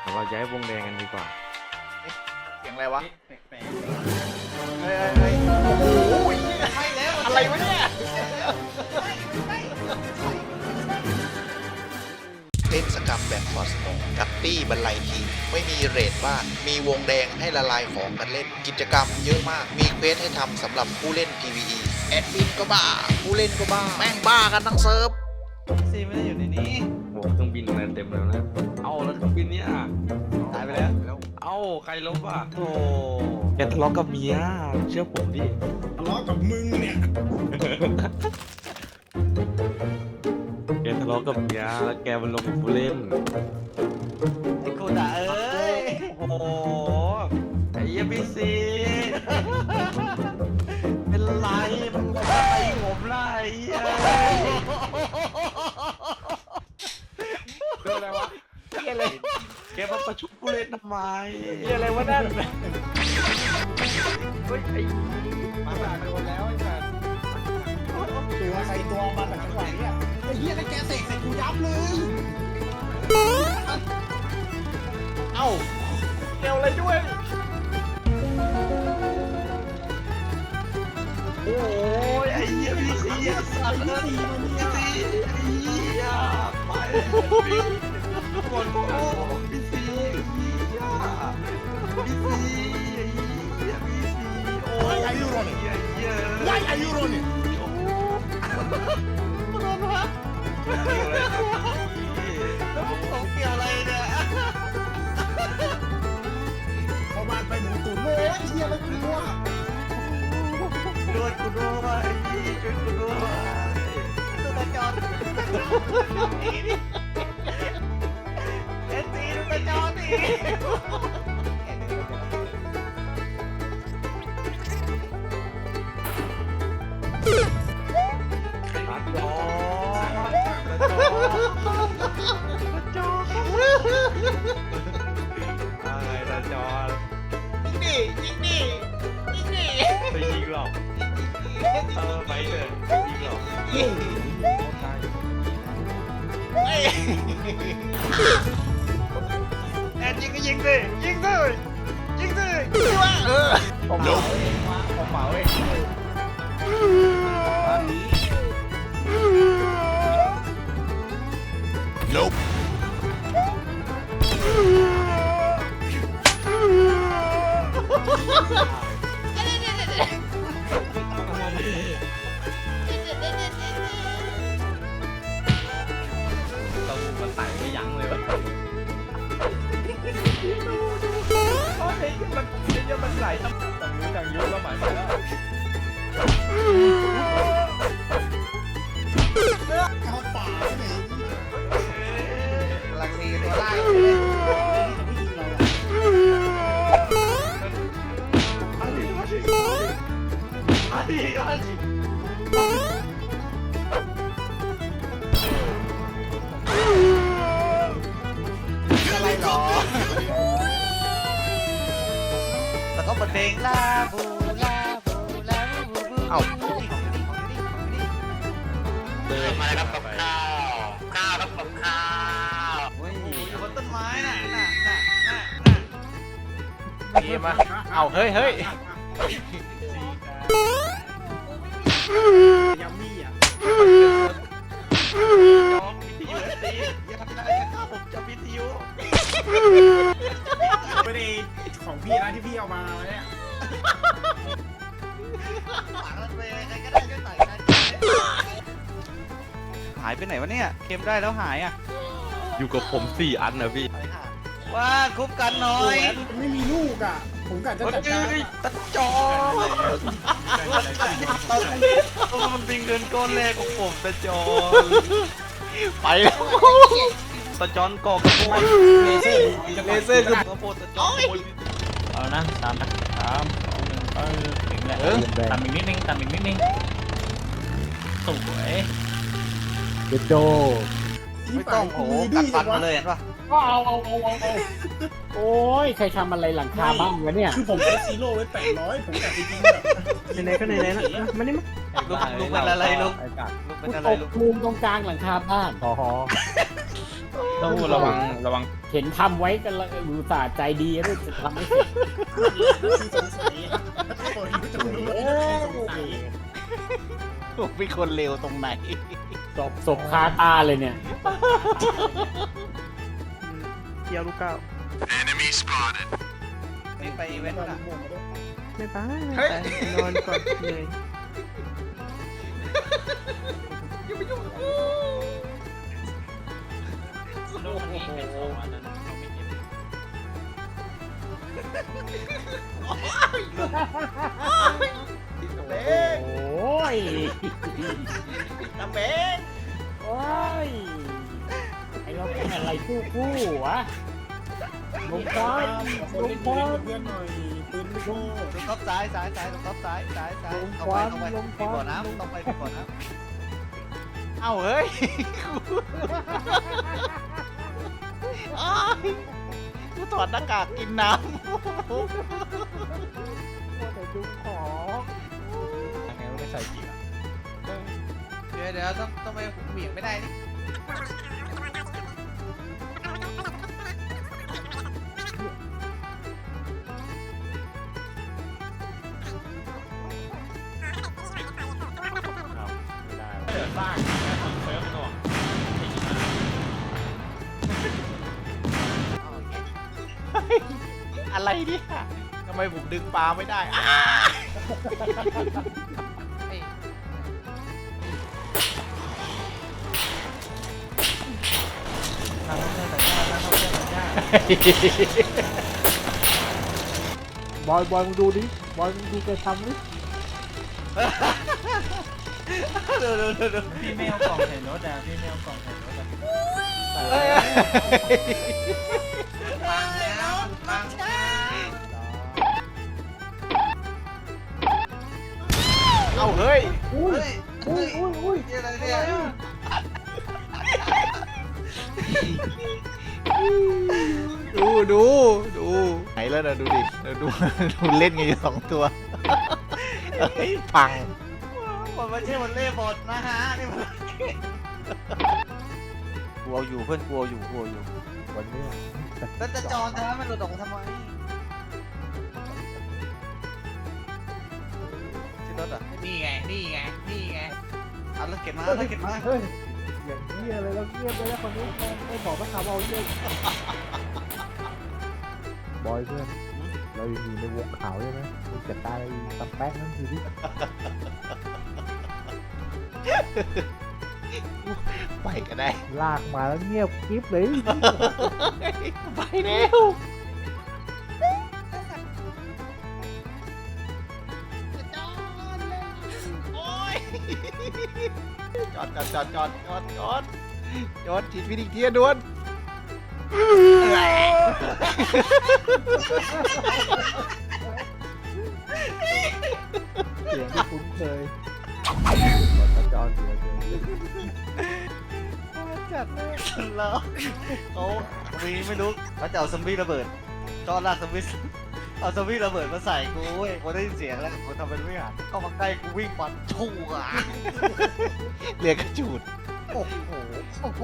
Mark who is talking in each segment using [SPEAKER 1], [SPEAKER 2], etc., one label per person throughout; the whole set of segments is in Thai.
[SPEAKER 1] เดี๋ยวเราย้ายวงแดงกันดีกว่า
[SPEAKER 2] เสียงอะไรวะ
[SPEAKER 3] แปลก
[SPEAKER 2] เฮ้ยเฮ้ยเฮ้ยโอ้โหอะไรวะเนี่ยเล่นสกรรมแบบถอดสมองกับตี้บรรลัยทีมไม่มีเรทบ้าน มีวงแดงให้ละลายของกันเล่น กิจกรรมเยอะมาก มีเควสให้ทำสำหรับผู้เล่น PVE แอดมินก็บ้า ผู้เล่นก็บ้า แม่งบ้ากันทั้งเซิร์ฟ
[SPEAKER 3] ๆซีไม่ได้อยู่ในนี้
[SPEAKER 1] โอ้เครื่องบินมาเต็มแล้วนะ เอาแล้วเครื่องบินเนี่ย
[SPEAKER 3] ตายไปแล้ว
[SPEAKER 1] เอ้าใครลบอะ
[SPEAKER 3] โอ้
[SPEAKER 1] แกทะเลาะกับเมียเชื่อผมดิ
[SPEAKER 4] ทะเลาะกับมึงเนี่ย
[SPEAKER 1] แกทะเลาะกับเมียแล้วแกมันลงกับผู้เล่น
[SPEAKER 3] ไอ้กูด่าเอ้ย โอ้โห
[SPEAKER 1] เล่นทำไม
[SPEAKER 3] เหี้ยอะไรวะนั่น
[SPEAKER 1] เฮ้ยไอ้
[SPEAKER 4] มาด่าไปหมดแล้วไอ้สัสตัวใครตัวมันแบบจังหวะเนี้ยไอ้เหี้ยแล้วแกเสกใส่กูยับเลย
[SPEAKER 2] เอ้าเกี่ยวอะไรด้วย
[SPEAKER 1] โอ้ยไอ้เหี้ยพี่ซีสัตว์เลยพี่ซีไอ้เหี้ยไปพี่หมดโอ้พี่ซีเหี้ย พี่ซีไอ้เหี้ยพี่ซีโอ้ยไอ้เหี้ยเหี้ย
[SPEAKER 4] Why are you running
[SPEAKER 3] แล้วผมเกี่ยวอะไรเนี่ย
[SPEAKER 4] เขาบ้านไปหมูตุ๋นเลยไอ้เหี้ยแล้วกูว่า
[SPEAKER 3] ช่วยกูด้วยช่วยกูด้วยตัวตาจอนเอ็นซีตัวตาจอ
[SPEAKER 2] ตี แอนยิงก็ยิงดิยิงดิยิงดิยิงวะเออผมเหมาเองวะผมเหมาเอ
[SPEAKER 1] ไหลทั้งต่างนู้นต่างยุบแล้วหมายไปแล้ว
[SPEAKER 4] น่ะ
[SPEAKER 3] เกม
[SPEAKER 2] มาเอาเฮ้ยเฮ้ย
[SPEAKER 4] ยัมมี่อะ
[SPEAKER 1] จองวิทยุเอสซีอย่าทำอะไรกันครับผมจะวิทยุ
[SPEAKER 4] ไม่ได้ของพี่นะที่พี่เอามาเนี่ย
[SPEAKER 3] ขวางรถเมล์ใครก็ได้ช่วยต่อยกันหายไปไหนวะเนี่ย เกมได้แล้วหายอะ
[SPEAKER 1] อยู่กับผมสี่อันนะพี่
[SPEAKER 3] ว่าคุบกันหน่อย
[SPEAKER 4] มันไม่มีลูกอะ ผมกะจะจัดการอะ
[SPEAKER 1] ตัดจอมันเป็นเงินก้อนแรกของผมตะจอน
[SPEAKER 2] ไปแล้ว
[SPEAKER 1] ตะจอนก่อกระโปง
[SPEAKER 4] เลเซอร์เลเซอร์คือก
[SPEAKER 1] ระโปงตะจอนขโมย
[SPEAKER 5] เอานะตามนะสามสองหนึ่งเออถึงแล้วตามอีกนิดนึงตามอีกนิดนึงสวย
[SPEAKER 3] ไม่ต้องโอ้โหกัดฟันมาเลยเห็นปะ
[SPEAKER 4] ก็เอาเอาเอาเอาเอา
[SPEAKER 6] โอ้ยใครทำอะไรหลังคาบ้างวะเนี่ย
[SPEAKER 4] คือผมใช้ซีโร่ไว้แปดร้อยผมกะจริงๆแบบ
[SPEAKER 6] ไหนๆก็ไหนๆแล้วมานี่มา
[SPEAKER 3] ลุงลุงเป็นอะไรลุง
[SPEAKER 6] ไอ้กัด
[SPEAKER 3] ลุง
[SPEAKER 6] กู
[SPEAKER 3] เป็นอะไร
[SPEAKER 6] ตก
[SPEAKER 3] ลุง
[SPEAKER 6] ภูมิตรงกลางหลังคาบ้านพอ
[SPEAKER 5] ต้องระวังระวัง
[SPEAKER 7] เห็นทำไว้กันแล้วอุตส่าห์ใจดีด้วยจะทำไม่เสร็จ
[SPEAKER 4] สงสัยคนที่จะรู้ว่าสงสัย
[SPEAKER 2] ผมเป็นคนเลวตรงไหน
[SPEAKER 7] ศพศพคาตาเลยเนี่ย
[SPEAKER 8] เกี่ยวลูกเก้า
[SPEAKER 2] ไม่ไปอีเวนต์อะ
[SPEAKER 8] ไม่ไปไม่ไปนอนก่อนเหนื่อย
[SPEAKER 5] ลูกนี้เป็นสองอันนั้นเขาไม่เก็บ
[SPEAKER 2] เบง
[SPEAKER 7] โอ้ย
[SPEAKER 2] ตะเบง
[SPEAKER 7] โอ้ยไอ เราเป็นอะไรคู่คู่วะลงควัน
[SPEAKER 4] คน
[SPEAKER 7] ล
[SPEAKER 4] เล่
[SPEAKER 7] ง
[SPEAKER 4] น
[SPEAKER 7] ควัน
[SPEAKER 4] เพื่อนหน่อยปืนลูกโม่
[SPEAKER 2] ตรงท็อปซ้ายซ้ายซ้ายตรงท็อปซ้ายซ้ายซ้าย
[SPEAKER 7] ลง
[SPEAKER 2] เอา
[SPEAKER 7] ค
[SPEAKER 2] ไป
[SPEAKER 7] วัน
[SPEAKER 2] เอาไป
[SPEAKER 7] ลงค
[SPEAKER 2] มี
[SPEAKER 7] วัน
[SPEAKER 2] บ่อน้ำต้องไปมีบ่อนน้ำเอ้าเฮ้ยอ้ายกูถอดหน้ากากกินน้
[SPEAKER 7] แต่ดูของำ
[SPEAKER 2] ไงไม่ใส่กี่เดี๋ยวเดี๋ยวต้องต้องไปเหวี่ยงไม่ได้นี่
[SPEAKER 5] เดื บ้างเฟิร์ฟก่อน
[SPEAKER 2] อะไรเนี่ยทำไมผมดึงปลาไม่ได้อ้าเฮ้ย
[SPEAKER 7] บอยบอยมึงดูดิบอยมึงดูแกทำดิ
[SPEAKER 2] เดี๋ยวเดี๋ยวเดี๋ยวเดี๋ยว
[SPEAKER 5] พี่ไม่เอากล่องใส่รถอะพี่ไม่เอากล่องใส่รถอะ
[SPEAKER 2] เฮ้ยปังแล้วปังเอาเฮ้ย
[SPEAKER 7] อุ้ยอุ้ยอุ้ยอุ้ย
[SPEAKER 2] อะไรเนี่ยดูดูดูไหนแล้วนะดูดิดูดูเล่นกันอยู่สองตัวเฮ้ยพัง มันไม่ใช่มันเล่บอลนะฮะนี่มันกลัวอยู่เพื่อนกลัวอยู่กลัวอยู่
[SPEAKER 7] วันนี้
[SPEAKER 2] แล้วจะจอนทำไมมันหลุดออกมาทำไมที่รถอะนี่ไง นี่ไง นี่ไง เอารถเก็บมาเอารถเก็บมา
[SPEAKER 7] เฮ้ยอย่างเงี้ยเลยแล้วเงียบเลยแล้วคนนี้ไม่บอกว่าทำเอาเยอะบอยเพื่อนเราอยู่ในวงขาวใช่ไหมมึงจะตายตับแป๊กนั่นคือที่
[SPEAKER 2] ไปก็ได้
[SPEAKER 7] ลากมาแล้วเงียบกริ๊บเลย
[SPEAKER 2] ไปเร็วจอดจอดจอดจอดจอดจอดจอดฉีดวิธีเทียด่วน
[SPEAKER 7] เสียงที่คุ้นเคยกด จรเสียเสีย
[SPEAKER 2] จัดเลยแล้วเขามีไม่รู้เขาจะเอาซอมบี้ระเบิดจอดลากซอมบี้เอาซอมบี้ระเบิดมาใส่กูเว้ยกูได้ยินเสียงแล้วกูทำเป็นไม่หันเข้ามาใกล้กูวิ่งฟันชูอะเรียกกระจูดโอ้โหโอ้โห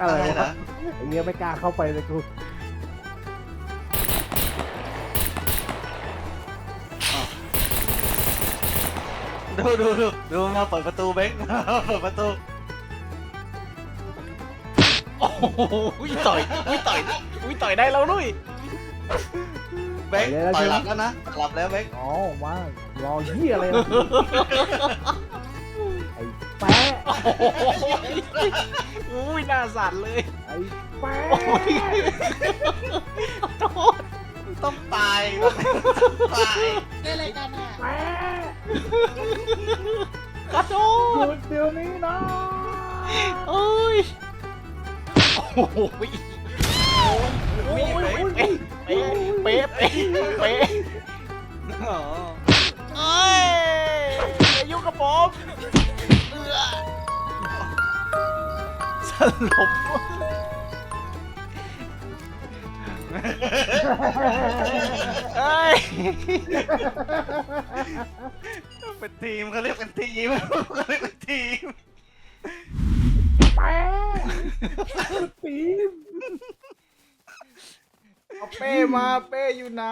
[SPEAKER 7] อะไร
[SPEAKER 2] อะไร
[SPEAKER 7] วะ
[SPEAKER 2] นะ
[SPEAKER 7] ไอ้เงี้ยไม่กล้าเข้าไปเลยกู
[SPEAKER 2] ดูดูดูดูมาเปิดประตูเบ้งเปิดประตู โอ้โหต่อยอุ้ยต่อยอุ้ยต่อยได้แล้วด้วยเบ้งต่อยหลับแล้วนะหลับแล้วเบ้ง
[SPEAKER 7] อ๋อมารอเหี้ยอะไรล่ะไอ้แปะ
[SPEAKER 2] อุ้ยหน้าสั่นเลย
[SPEAKER 7] ไอ้แปะ
[SPEAKER 2] ต้องตายต้องตาย
[SPEAKER 7] แปะ
[SPEAKER 2] กระโด
[SPEAKER 7] หยุ
[SPEAKER 2] ด
[SPEAKER 7] เดี๋ยวนี้นะ
[SPEAKER 2] โอ้ย โอ้โหมีเป๊ะเป๊ะเป๊ะเป๊ะเป๊ะเอ้ยอย่ายุ่กับผมเอื้อสลบ เอ้ยเป็นทีมเขาเรียกเป็นทีมเขาเรียกเป็นทีม
[SPEAKER 7] แปะ
[SPEAKER 2] ปีมเอาเป้มาเป้อยู่ไหน